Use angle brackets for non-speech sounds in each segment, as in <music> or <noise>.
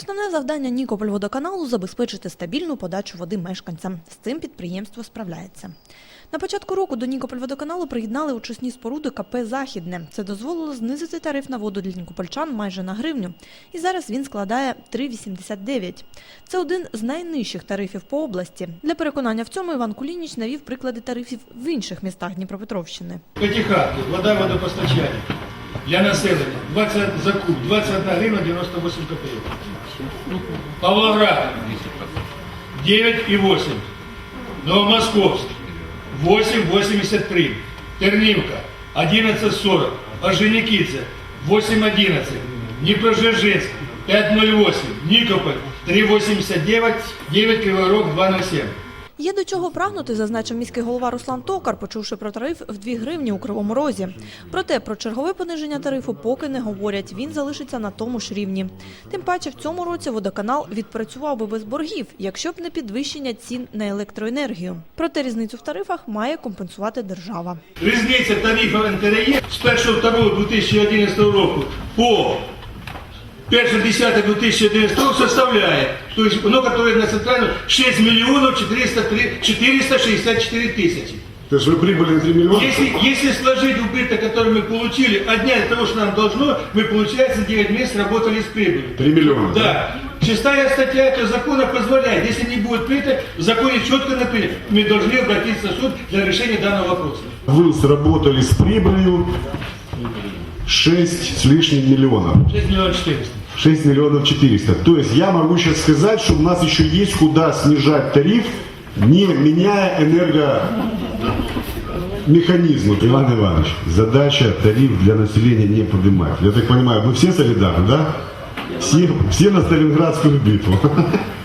Основне завдання Нікопольводоканалу – забезпечити стабільну подачу води мешканцям. З цим підприємство справляється. На початку року до Нікопольводоканалу приєднали очисні споруди КП «Західне». Це дозволило знизити тариф на воду для нікопольчан майже на гривню. І зараз він складає 3,89. Це один з найнижчих тарифів по області. Для переконання в цьому Іван Кулініч навів приклади тарифів в інших містах Дніпропетровщини. П'ятихатки, вода водопостачання для населення 20 за куб, 21 гривна 98 копійок. Павлоград 9,8. Новомосковськ 8,83. Тернівка 11,40. Орджонікідзе 8,11. Дніпродзержинськ 5,08. Нікополь 3,89. 9 Кривий Рог 2,07. Є до чого прагнути, зазначив міський голова Руслан Токар, почувши про тариф в 2 гривні у Кривому Розі. Проте про чергове пониження тарифу поки не говорять. Він залишиться на тому ж рівні. Тим паче в цьому році водоканал відпрацював би без боргів, якщо б не підвищення цін на електроенергію. Проте різницю в тарифах має компенсувати держава. Різниця тарифів НТРЄ з 1.2.2011 року по 1.10.2011 року составляє, то есть воно которое на центральную 6 миллионов 403 464 тысячи. То есть вы прибыли на 3 миллиона? Если, если сложить убыток, который мы получили, от дня того, что нам должно, мы, получается, 9 месяцев работали с прибылью. 3 миллиона. Да. Шестая статья этого закона позволяет, если не будет принято, в законе четко написано, мы должны обратиться в суд для решения данного вопроса. Вы сработали с прибылью 6 с лишним миллионов. 6 миллионов 400. 6 миллионов 400. То есть я могу сейчас сказать, что у нас еще есть куда снижать тариф, не меняя энергомеханизмы. Иван Иванович, задача тариф для населения не поднимать. Я так понимаю, вы все солидарны, да? Все, все на Сталинградскую битву. <laughs>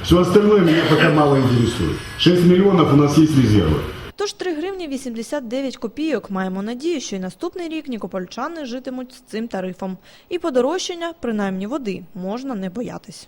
Все остальное меня пока мало интересует. 6 миллионов у нас есть резервы. Тож 3 гривні 89 копійок. Маємо надію, що й наступний рік нікопольчани житимуть з цим тарифом. І подорожчання, принаймні води, можна не боятись.